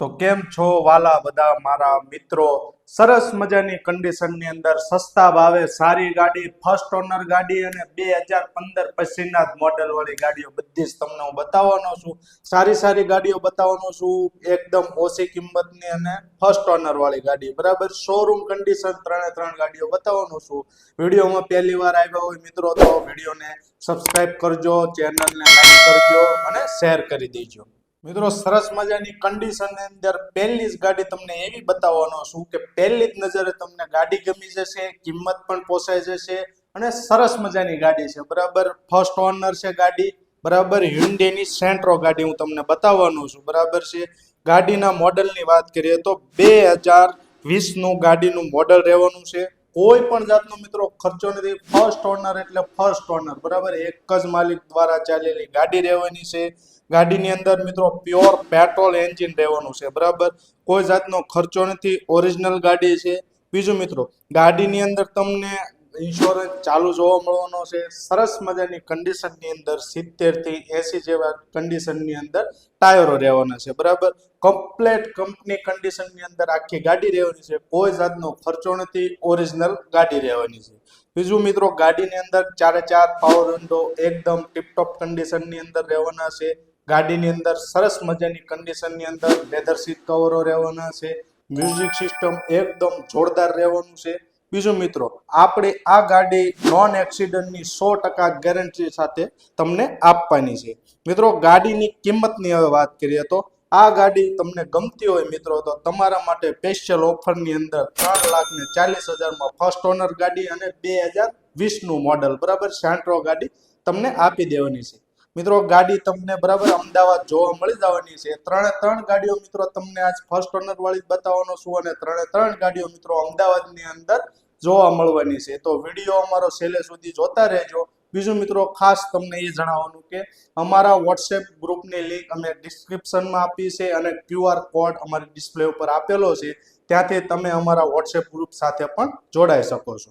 તો કેમ છો વાલા બધા મારા મિત્રો? સરસ મજાની કન્ડિશનની અંદર સસ્તા ભાવે સારી ગાડી ફર્સ્ટ ઓનર ગાડી અને બે હજાર પંદર પછીના જ મોડેલ વાળી ગાડીઓ બધી જ તમને હું બતાવવાનો છું. સારી સારી ગાડીઓ બતાવવાનો છું. એકદમ ઓછી કિંમતની અને ફર્સ્ટ ઓનર વાળી ગાડી. બરાબર? શોરૂમ કન્ડિશન ત્રણે ત્રણ ગાડીઓ બતાવવાનો છું. વિડીયોમાં પહેલી વાર આવ્યા હોય મિત્રો તો વિડીયોને સબસ્ક્રાઈબ કરજો ચેનલને લાઈક કરજો અને શેર કરી દેજો. મિત્રો, સરસ મજાની કન્ડિશન અંદર પહેલી જ ગાડી તમને એવી બતાવવાનો છું કે પહેલી જ નજરે તમને ગાડી ગમી જશે, કિંમત પણ પોસાઈ જશે અને સરસ મજાની ગાડી છે. બરાબર ફર્સ્ટ ઓનર છે ગાડી, બરાબર હ્યુન્ડેની સેન્ટ્રો ગાડી હું તમને બતાવવાનો છું. બરાબર છે? ગાડીના મોડલની વાત કરીએ તો બે હજાર વીસનું ગાડીનું મોડલ રહેવાનું છે. કોઈ પણ જાતનો મિત્રો ખર્ચો નથી. ફર્સ્ટ ઓનર એટલે ફર્સ્ટ ઓનર બરાબર? એક જ માલિક દ્વારા ચાલેલી ગાડી રહેવાની છે. ગાડીની અંદર મિત્રો પ્યોર પેટ્રોલ એન્જિન રહેવાનું છે, બરાબર? કોઈ જાતનો ખર્ચો નથી ઓરિજિનલ ગાડી છે. બીજું મિત્રો, ગાડીની અંદર તમને ઇન્સ્યોરન્સ ચાલુ જોવા મળવાનો છે. સરસ મજાની કન્ડિશનની અંદર સિત્તેરથી એસી જેવા કન્ડિશનની અંદર ટાયરો રહેવાના છે, બરાબર? કમ્પ્લેટ કંપની કન્ડિશનની અંદર આખી ગાડી રહેવાની છે. કોઈ જાતનો ખર્ચો નથી ઓરિજિનલ ગાડી રહેવાની છે. બીજું મિત્રો, ગાડીની અંદર ચારે ચાર પાવર વિન્ડો એકદમ ટીપટોપ કન્ડિશનની અંદર રહેવાના છે. ગાડીની અંદર સરસ મજાની કન્ડિશનની અંદર લેધર સીટ કવરો રહેવાના છે. મ્યુઝિક સિસ્ટમ એકદમ જોરદાર રહેવાનું છે. બીજું મિત્રો, આપણે આ ગાડી નોન એક્સિડન્ટની સો ટકા ગેરંટી સાથે તમને આપવાની છે. મિત્રો, ગાડીની કિંમતની હવે વાત કરીએ તો આ ગાડી તમને ગમતી હોય મિત્રો, તો તમારા માટે સ્પેશિયલ ઓફરની અંદર ત્રણ લાખ ને ચાલીસ હજારમાં ફર્સ્ટ ઓનર ગાડી અને બે હજાર વીસનું મોડલ બરાબર? સેન્ટ્રો ગાડી તમને આપી દેવાની છે. મિત્રો, ગાડી તમને બરાબર અમદાવાદ જોવા મળી જવાની છે. ત્રણે ત્રણ ગાડીઓ મિત્રો તમને આજ ફર્સ્ટ ઓનર વાળી બતાવવાનો છું અને ત્રણે ત્રણ ગાડીઓ મિત્રો અમદાવાદની અંદર જોવા મળવાની છે. તો વીડિયો અમારો છેલ્લે સુધી જોતા રહેજો. બીજું મિત્રો, ખાસ તમને એ જણાવવાનું કે અમારા વોટ્સએપ ગ્રુપની લિંક અમે ડિસ્ક્રિપ્શનમાં આપી છે અને ક્યુઆર કોડ અમારી ડિસ્પ્લે ઉપર આપેલો છે. ત્યાંથી તમે અમારા વોટ્સએપ ગ્રુપ સાથે પણ જોડાઈ શકો છો.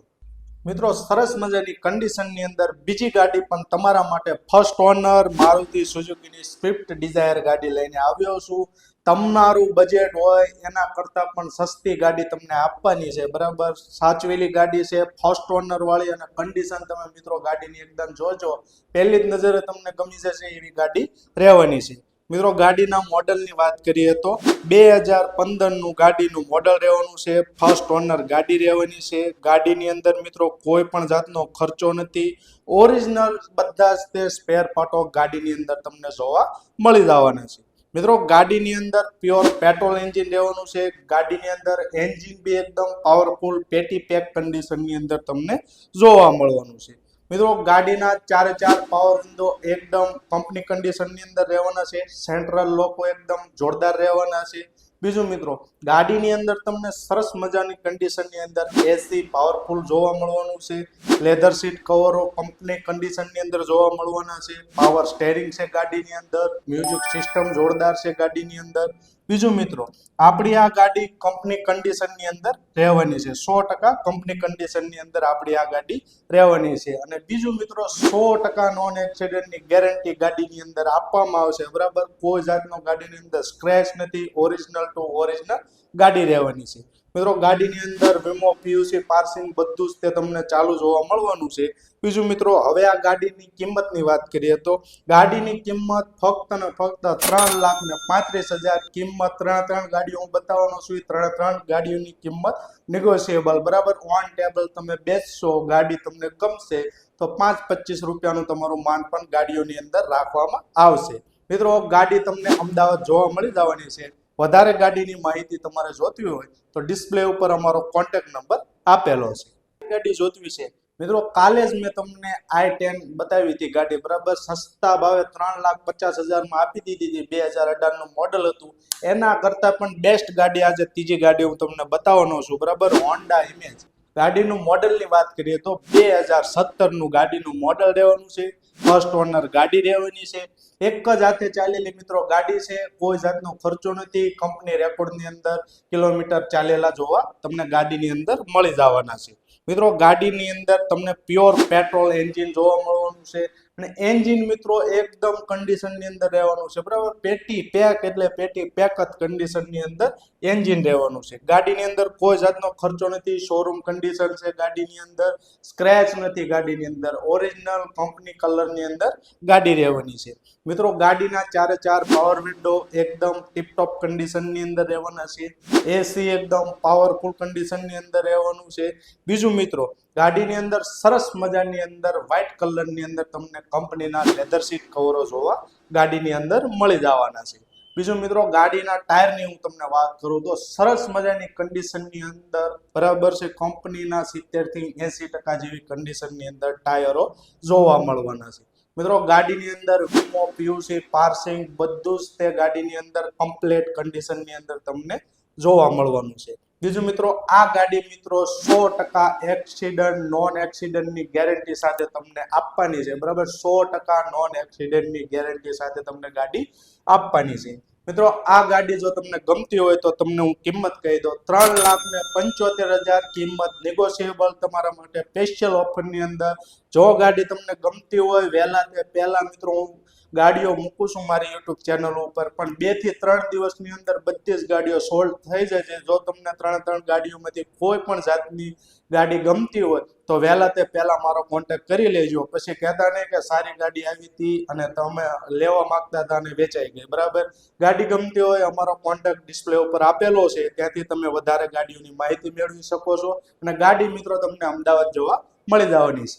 મિત્રો, સરસ મજાની કન્ડિશનની અંદર બીજી ગાડી પણ તમારા માટે ફર્સ્ટ ઓનર મારુતિ સુઝુકીની સ્વિફ્ટ ડિઝાયર ગાડી લઈને આવ્યો છું. તમારું બજેટ હોય એના કરતાં પણ સસ્તી ગાડી તમને આપવાની છે, બરાબર? સાચવેલી ગાડી છે ફર્સ્ટ ઓનર વાળી અને કન્ડિશન તમે મિત્રો ગાડીની એકદમ જોજો. પહેલી જ નજરે તમને ગમી જશે એવી ગાડી રહેવાની છે. મિત્રો, ગાડીના મોડલની વાત કરીએ તો બે હજાર પંદરનું ગાડીનું મોડલ રહેવાનું છે. ફર્સ્ટ ઓનર ગાડી રહેવાની છે. ગાડીની અંદર મિત્રો, કોઈ પણ જાતનો ખર્ચો નથી. ઓરિજિનલ બધા જ તે સ્પેર પાર્ટો ગાડીની અંદર તમને જોવા મળી જવાના છે. મિત્રો, ગાડીની અંદર પ્યોર પેટ્રોલ એન્જિન રહેવાનું છે. ગાડીની અંદર એન્જિન બી એકદમ પાવરફુલ પેટી પેક કન્ડિશનની અંદર તમને જોવા મળવાનું છે. મિત્રો, ગાડીના ચારે ચાર પાવર વિન્ડો એકદમ કંપની કન્ડિશનની અંદર રહેવાના છે. સેન્ટ્રલ લોકો એકદમ જોરદાર રહેવાના છે. બીજું મિત્રો, ગાડીની અંદર તમને સરસ મજાની કન્ડિશનની અંદર એસી પાવરફુલ જોવા મળવાનું છે. લેધર સીટ કવરો કંપની કન્ડિશનની અંદર જોવા મળવાના છે. પાવર સ્ટેરિંગ છે ગાડીની અંદર. મ્યુઝિક સિસ્ટમ જોરદાર છે ગાડીની અંદર. બીજું મિત્રો આપણી આ ગાડી કંપની કન્ડિશનની અંદર રહેવાની છે. સો ટકા કંપની કન્ડિશનની અંદર આપણી આ ગાડી રહેવાની છે. અને બીજું મિત્રો, સો ટકા નોન એક્સિડન્ટની ગેરંટી ગાડીની અંદર આપવામાં આવશે. બરાબર? કોઈ જાતનો ગાડીની અંદર સ્ક્રેચ નથી. ઓરિજિનલ ટુ ઓરિજિનલ ગાડી રહેવાની છે. મિત્રો, ગાડીની અંદર વીમો, પીયુસી, પાર્સિંગ બધું જ તે તમને ચાલુ જોવા મળવાનું છે. બીજું મિત્રો, હવે આ ગાડીની કિંમતની વાત કરીએ તો ગાડીની કિંમત ફક્ત ને ફક્ત ત્રણ લાખ ને પાંત્રીસ હજાર કિંમત ત્રણ ત્રણ ગાડીઓ હું બતાવવાનો છું. ત્રણે ત્રણ ગાડીઓની કિંમત નેગોશિયેબલ બરાબર? ઓન ટેબલ તમે બેસશો, ગાડી તમને ગમશે, તો પાંચ પચીસ રૂપિયાનું તમારું માન પણ ગાડીઓની અંદર રાખવામાં આવશે. મિત્રો, ગાડી તમને અમદાવાદ જોવા મળી જવાની છે. વધારે ગાડીની માહિતી તમારે જોતી હોય તો ડિસ્પ્લે ઉપર અમારો કોન્ટેક્ટ નંબર આપેલો છે. ગાડી જોતવી છે. મિત્રો, કાલે જ મેં તમને આઈ ટેન બતાવી હતી ગાડી. બરાબર સસ્તા ભાવે ત્રણ લાખ પચાસ હજારમાં આપી દીધી હતી. બે હજાર અઢારનું મોડલ હતું. એના કરતાં પણ બેસ્ટ ગાડી આજે ત્રીજી ગાડી હું તમને બતાવવાનો છું. બરાબર હોન્ડા ઇમેજ ગાડીનું મોડલની વાત કરીએ તો બે હજાર સત્તરનું ગાડીનું મોડલ રહેવાનું છે. ફર્સ્ટ ઓનર ગાડી રહેવાની છે. એક જ હાથે ચાલેલી મિત્રો ગાડી છે. કોઈ જાતનો ખર્ચો નથી. કંપની રેકોર્ડની અંદર કિલોમીટર ચાલેલા જોવા તમને ગાડીની અંદર મળી જવાના છે. મિત્રો ગાડીની અંદર તમને પ્યોર પેટ્રોલ એન્જિન જોવા મળવાનું છે. અને એન્જિન મિત્રો એકદમ કન્ડિશનની અંદર રહેવાનું છે, બરાબર? પેટી પેક એટલે પેટી પેક જ કન્ડિશનની અંદર એન્જિન રહેવાનું છે. ગાડીની અંદર કોઈ જાતનો ખર્ચો નથી શોરૂમ કન્ડિશન છે ગાડીની અંદર સ્ક્રેચ નથી ગાડીની અંદર ઓરિજિનલ કંપની કલરની અંદર ગાડી રહેવાની છે. મિત્રો ગાડીના ચારે ચાર પાવર વિન્ડો એકદમ ટીપટોપ કન્ડિશનની અંદર રહેવાના છે. એસી એકદમ પાવરફુલ કન્ડિશનની અંદર રહેવાનું છે. બીજું મિત્રો, ગાડીની અંદર સરસ મજાની અંદર વ્હાઇટ કલરની અંદર તમને કંપનીના લેધર સીટ કવરો જોવા ગાડીની અંદર મળી જવાના છે. બીજું મિત્રો, ગાડીના ટાયરની હું તમને વાત કરું તો સરસ મજાની કન્ડિશનની અંદર બરાબર છે, કંપનીના સિત્તેરથી એંસી ટકા જેવી કન્ડિશનની અંદર ટાયરો જોવા મળવાના છે. મિત્રો, ગાડીની અંદર વીમો પીયુસી પાર્સિંગ બધું જ તે ગાડીની અંદર કમ્પ્લેટ કન્ડિશનની અંદર તમને જોવા મળવાનું છે. બીજું મિત્રો, આ ગાડી મિત્રો સો ટકા એક્સિડન્ટ નોન એક્સિડન્ટની ગેરંટી સાથે તમને આપવાની છે. બરાબર? સો ટકા નોન એક્સિડન્ટની ગેરંટી સાથે તમને ગાડી આપવાની છે. મિત્રો, આ ગાડી જો તમને ગમતી હોય તો તમને હું કિંમત કહી દઉં. ત્રણ લાખ ને પંચોતેર હજાર કિંમત નેગોશિયેબલ તમારા માટે સ્પેશિયલ ઓફરની અંદર. જો ગાડી તમને ગમતી હોય, વહેલા તે પહેલા મિત્રો હું ગાડીઓ મૂકું છું મારી યુટ્યુબ ચેનલ ઉપર. પણ બેથી ત્રણ દિવસની અંદર બધી જ ગાડીઓ સોલ્ડ થઈ જાય છે. જો તમને ત્રણ ત્રણ ગાડીઓમાંથી કોઈ પણ જાતની ગાડી ગમતી હોય, તો વહેલા તે પહેલા મારો કોન્ટેક્ટ કરી લેજો. પછી કહેતા નહીં કે સારી ગાડી આવી હતી અને તમે લેવા માંગતા હતા અને વેચાઈ ગઈ. બરાબર? ગાડી ગમતી હોય, અમારો કોન્ટેક્ટ ડિસ્પ્લે ઉપર આપેલો છે. ત્યાંથી તમે વધારે ગાડીઓની માહિતી મેળવી શકો છો. અને ગાડી મિત્રો તમને અમદાવાદ જોવા મળી જવાની છે.